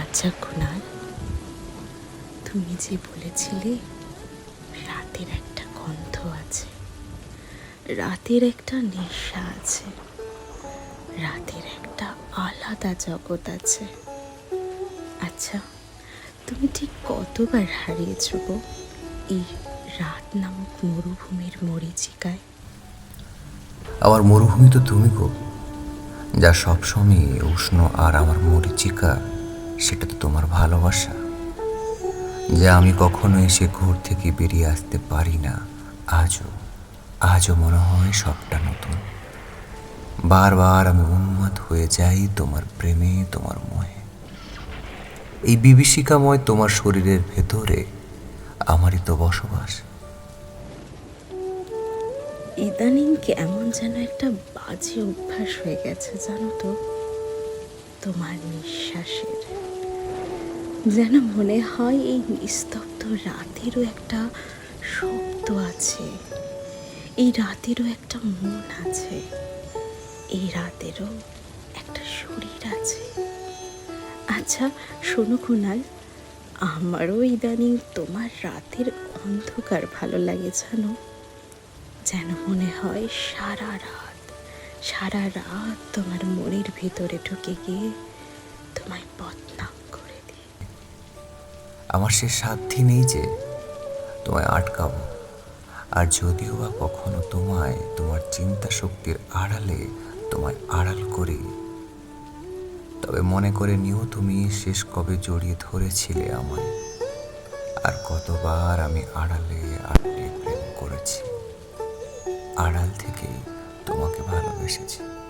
আচ্ছা কুনাল তুমি যে বলেছিলে রাতের একটা গন্ধ আছে, রাতের একটা নেশা আছে, রাতের একটা আলাদা জগৎ আছে। আচ্ছা তুমি ঠিক কতবার হারিয়েছ গো এই রাত নামক মরুভূমির মরিচিকায়? আমার মরুভূমি তো তুমি গো, যা সবসময় উষ্ণ আর আমার মরিচিকা সেটা তো তোমার ভালোবাসা। যা আমি কখনো এসে ঘর থেকে বেরিয়ে আসতে পারি না, আজও আজও মনে হয় সবটা নতুন। বারবার আমি উন্মাদ হয়ে যাই তোমার প্রেমে, তোমার মোহে। এই বিভীষিকাময় তোমার শরীরের ভেতরে আমারই তো বসবাস। ইদানিং কেমন যেন একটা বাজে অভ্যাস হয়ে গেছে জানো তো? তোমার নিঃশ্বাসের। যেন মনে হয় এই নিস্তব্ধ রাতেরও একটা শব্দ আছে। এই রাতেরও একটা মন আছে। এই রাতেরও একটা শরীর আছে। আচ্ছা শোনো কুনাল, আমারও ইদানিং তোমার রাতের অন্ধকার ভালো লাগে জানো? যেন মনে হয় সারা রাত সারা রাত তোমার মনের ভিতরে ঢুকে গিয়ে তোমায় বদনাম করে দিই। আমার সে সাধ্যি নেই যে তোমায় আটকাবো। আর যদিও বা কখনো তোমায় তোমার চিন্তা শক্তির আড়ালে তোমায় আড়াল করি, তবে মনে করে নিও তুমি শেষ কবে জড়িয়ে ধরেছিলে আমায়। আর কতবার আমি আড়ালে আড়ালে প্রেম করেছি। আড়াল থেকেই 都忘给爸爸买事生